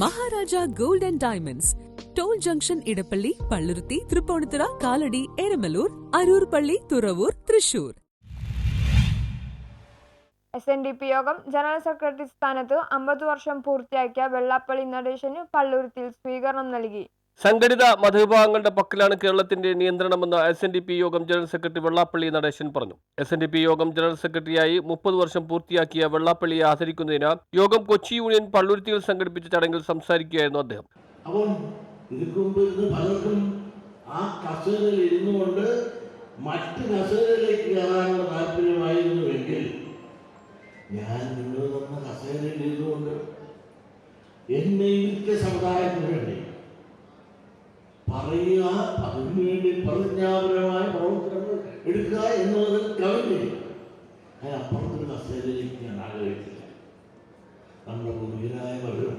Maharaja gold and diamonds. Toll junction Edappally Palluruthy Tripunithura Kalady Eramallur Aroor പള്ളി Thuravoor Thrissur. S N D P Yogam general secretary സ്ഥാനത്ത് അമ്പത് വർഷം പൂർത്തിയാക്കിയ വെള്ളാപ്പള്ളി നടേശന് പള്ളുരുത്തിയിൽ സ്വീകരണം നൽകി. സംഘടിത മതവിഭാഗങ്ങളുടെ പക്കലാണ് കേരളത്തിന്റെ നിയന്ത്രണമെന്ന് S N D P Yogam general secretary Vellappally Natesan പറഞ്ഞു. S N D P Yogam general സെക്രട്ടറിയായി മുപ്പത് വർഷം പൂർത്തിയാക്കിയ വെള്ളാപ്പള്ളിയെ ആദരിക്കുന്നതിന് യോഗം കൊച്ചി യൂണിയൻ പള്ളുരുത്തികൾ സംഘടിപ്പിച്ച ചടങ്ങിൽ സംസാരിക്കുകയായിരുന്നു അദ്ദേഹം. അപ്പോൾ പലർക്കും ആ കസേരയിൽ ഇരുന്നു ഞാൻ കസേരയിൽ ഇരുന്നുകൊണ്ട് എന്നെ ഇരിക്ക സമുദായത്തിന് വേണ്ടി പറയുക അതിനുവേണ്ടി പ്രതിജ്ഞാപരമായ പ്രവർത്തനങ്ങൾ എടുക്കുക എന്നുള്ളതിൽ കവിഞ്ഞില്ല കവിഞ്ഞു അതിനപ്പുറത്തൊരു കസേരയിലേക്ക് ഞാൻ ആഗ്രഹിച്ചില്ല. നമ്മുടെ പൂർവികരായ വരും.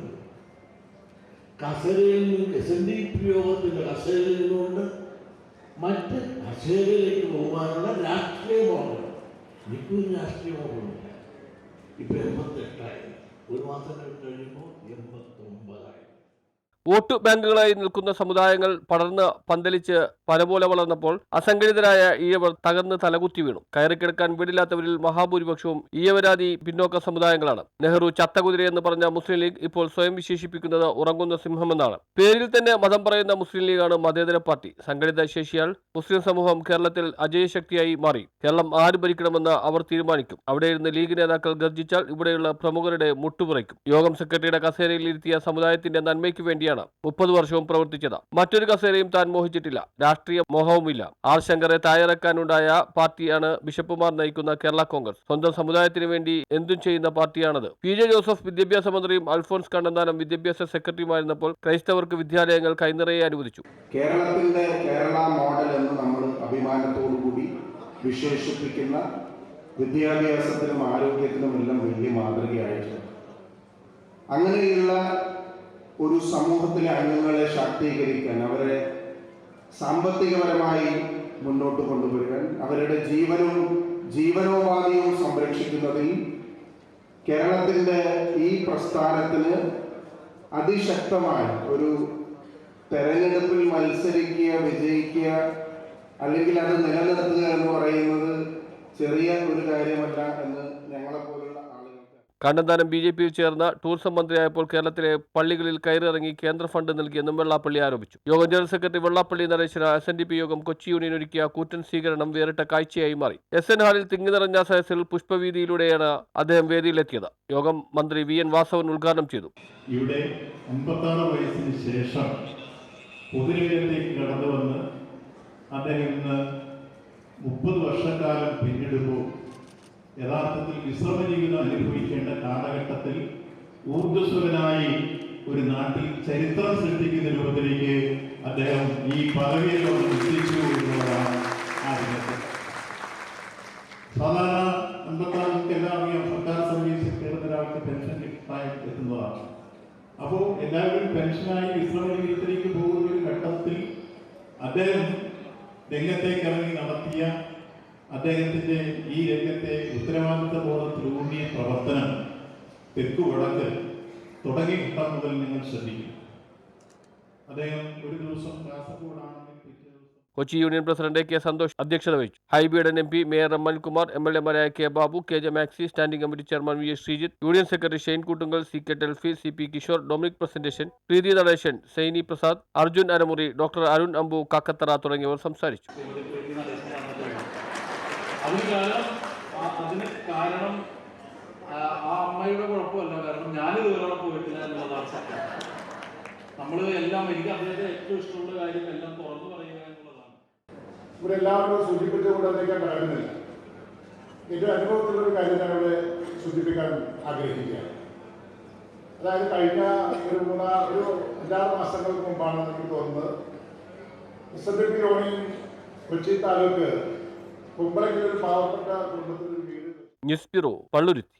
കസേരയിൽ നിന്ന് എസ് എൻ ഡി പി യോഗത്തിന്റെ കസേരയിൽ നിന്നുകൊണ്ട് മറ്റ് കസേരയിലേക്ക് പോകാനുള്ള രാഷ്ട്രീയ ബോധം എനിക്കൊരു രാഷ്ട്രീയ ബോധമില്ല ഇപ്പം എൺപത്തെട്ടായി. ഒരു മാസം കഴിയുമ്പോൾ എൺപത്തൊമ്പതായി. വോട്ട് ബാങ്കുകളായി നിൽക്കുന്ന സമുദായങ്ങൾ പടർന്ന് പന്തലിച്ച് പലപോലെ വളർന്നപ്പോൾ അസംഘടിതരായ ഈഴവർ തകർന്ന് തലകുത്തി വീണു. കയറിക്കിടക്കാൻ വീടില്ലാത്തവരിൽ മഹാഭൂരിപക്ഷവും ഈയവരാതി പിന്നോക്ക സമുദായങ്ങളാണ്. നെഹ്റു ചത്തകുതിര എന്ന് പറഞ്ഞ മുസ്ലിം ലീഗ് ഇപ്പോൾ സ്വയം വിശേഷിപ്പിക്കുന്നത് ഉറങ്ങുന്ന സിംഹമെന്നാണ്. പേരിൽ തന്നെ മതം പറയുന്ന മുസ്ലിം ലീഗാണ് മതേതര പാർട്ടി. സംഘടിത ശേഷിയാൽ മുസ്ലിം സമൂഹം കേരളത്തിൽ അജയശക്തിയായി മാറി. കേരളം ആര് ഭരിക്കണമെന്ന് അവർ തീരുമാനിക്കും. അവിടെ ഇരുന്ന് ലീഗ് നേതാക്കൾ ഗർജിച്ചാൽ ഇവിടെയുള്ള പ്രമുഖരുടെ മുട്ടുപുറയ്ക്കും. യോഗം സെക്രട്ടറിയുടെ കസേരയിൽ ഇരുത്തിയ സമുദായത്തിന്റെ നന്മയ്ക്ക് വേണ്ടിയാണ് മുപ്പത് വർഷവും പ്രവർത്തിച്ചത്. മറ്റൊരു കസേരയും താൻ മോഹിച്ചിട്ടില്ല. രാഷ്ട്രീയ മോഹവുമില്ല. ആർ ശങ്കറെ തയ്യാറാക്കാനുണ്ടായ പാർട്ടിയാണ് ബിഷപ്പുമാർ നയിക്കുന്ന കേരള കോൺഗ്രസ്. സ്വന്തം സമുദായത്തിന് വേണ്ടി എന്തും ചെയ്യുന്ന പാർട്ടിയാണത്. പി ജെ ജോസഫ് വിദ്യാഭ്യാസ മന്ത്രിയും അൽഫോൺസ് കണ്ണന്താനം വിദ്യാഭ്യാസ സെക്രട്ടറിയുമായിരുന്നപ്പോൾ ക്രൈസ്തവർക്ക് വിദ്യാലയങ്ങൾ കൈനിറയെ അനുവദിച്ചു. കേരളത്തിന്റെ കേരള മോഡൽ എന്ന് നമ്മൾ അഭിമാനത്തോടു കൂടി വിശേഷിപ്പിക്കുന്ന വിദ്യാഭ്യാസത്തിനും ആരോഗ്യത്തിനും എല്ലാം വലിയ മാതൃകയായിട്ടുണ്ട്. അങ്ങനെയുള്ള ഒരു സമൂഹത്തിലെ അംഗങ്ങളെ ശാക്തീകരിക്കാൻ അവരെ സാമ്പത്തികപരമായി മുന്നോട്ട് കൊണ്ടുവരുവാൻ അവരുടെ ജീവനും ജീവനോപാധിയും സംരക്ഷിക്കുന്നതിൽ കേരളത്തിന്റെ ഈ പ്രസ്ഥാനത്തിന് അതിശക്തമായ ഒരു തെരഞ്ഞെടുപ്പിൽ മത്സരിക്കുക വിജയിക്കുക അല്ലെങ്കിൽ അത് നിലനിർത്തുക എന്ന് പറയുന്നത് ചെറിയ ഒരു കാര്യമല്ല എന്ന് ഞങ്ങളെപ്പോലുള്ള കണ്ണന്താനം ബി ജെ പിയിൽ ചേർന്ന ടൂറിസം മന്ത്രിയായപ്പോൾ കേരളത്തിലെ പള്ളികളിൽ കയറിറങ്ങി കേന്ദ്ര ഫണ്ട് നൽകിയെന്നും വെള്ളാപ്പള്ളി ആരോപിച്ചു. Yogam general secretary Vellappally നരേശ്വര S N D P Yogam Kochi union ഒരുക്കിയ കൂറ്റൻ സ്വീകരണം വേറിട്ട കാഴ്ചയായി മാറി. എസ് എൻ ഹാളിൽ തിങ്ങി നിറഞ്ഞ സദസ്സിൽ പുഷ്പവീതിയിലൂടെയാണ് അദ്ദേഹം വേദിയിലെത്തിയത്. യോഗം മന്ത്രി വി എൻ വാസവൻ ഉദ്ഘാടനം ചെയ്തു. ഇവിടെ വയസ്സിന് ശേഷം പൊതുരംഗത്തേക്ക് അദ്ദേഹം ഇന്ന് മുപ്പത് വർഷക്കാലം പിന്നിടുമ്പോൾ യഥാർത്ഥത്തിൽ വിശ്രമ ജീവിതം അനുഭവിക്കേണ്ട കാലഘട്ടത്തിൽ ഊർജസ്വലനായി ഒരു നാട്ടിൽ ചരിത്രം സൃഷ്ടിക്കുന്ന രൂപത്തിലേക്ക് അദ്ദേഹം ഈ പദവിയിൽ വന്ന് എത്തിച്ചു എന്നുള്ളതാണ് ആദ്യത്തെ സാധാരണ അൻപത്താറ് എല്ലാം അറിയാം സർക്കാർ സർവീസിൽ കയറുന്ന ഒരാൾക്ക് പെൻഷൻ പ്രായം എത്തുന്നതാണ്. അപ്പോൾ എല്ലാവരും പെൻഷനായി വിശ്രമ ജീവിതത്തിലേക്ക് പോകുന്ന ഒരു ഘട്ടത്തിൽ അദ്ദേഹം രംഗത്തേക്ക് ഇറങ്ങി നടത്തിയ അദ്ദേഹത്തിന്റെ ഈ രംഗത്തെ ഉത്തരവാദിത്ത ബോധത്തിലൂന്നിയ പ്രവർത്തനം തെക്കു വടക്ക് തുടങ്ങിയ ഘട്ടം മുതൽ നിങ്ങൾ ശ്രദ്ധിക്കും. അദ്ദേഹം ഒരു ദിവസം കാസർഗോഡാണെങ്കിൽ പിറ്റേ ദിവസം Kochi union president K Santhosh അധ്യക്ഷത വഹിച്ചു. ഹൈബിയുടെ M P mayor Ramankumar M L എമാരായ K Babu K J Maxi standing committee chairman V S Sreejith union secretary Shane Koottungal C K Telfy C P Kishore Dominic Presentation Preethi Natesan Saini Prasad Arjun Aramuri doctor Arun അമ്പു കാക്കത്തറ തുടങ്ങിയവർ സംസാരിച്ചു. അതിന് കാരണം അതിന് കാരണം ആ അമ്മയുടെ കുഴപ്പമല്ല. കാരണം ഞാനിത് വേറെ പോയിട്ടില്ല എന്നുള്ളതാണ് സത്യം. നമ്മൾ എല്ലാം എനിക്ക് അദ്ദേഹത്തെ ഏറ്റവും ഇഷ്ടമുള്ള കാര്യം എല്ലാം തുറന്നു പറയുക എന്നുള്ളതാണ്. ഇവിടെ എല്ലാവരും സൂചിപ്പിച്ചുകൊണ്ട് അതിലേക്ക് കടക്കുന്നില്ല എന്റെ അനുഭവത്തിലുള്ള കാര്യം ഞാൻ ഇവിടെ സൂചിപ്പിക്കാൻ ആഗ്രഹിക്കുകയാണ് അതായത് കഴിഞ്ഞ ഒരു മൂന്നാ ഒരു അഞ്ചാറ് മാസങ്ങൾക്ക് മുമ്പാണ് എനിക്ക് തോന്നുന്നത്. എൻ പി കൊച്ചി താലൂക്ക് കുമ്പളയ്ക്ക് ഒരു പാവപ്പെട്ട കുടുംബത്തിൽ ഒരു വീട് ന്യൂസ് ബ്യൂറോ പള്ളുരുത്തി.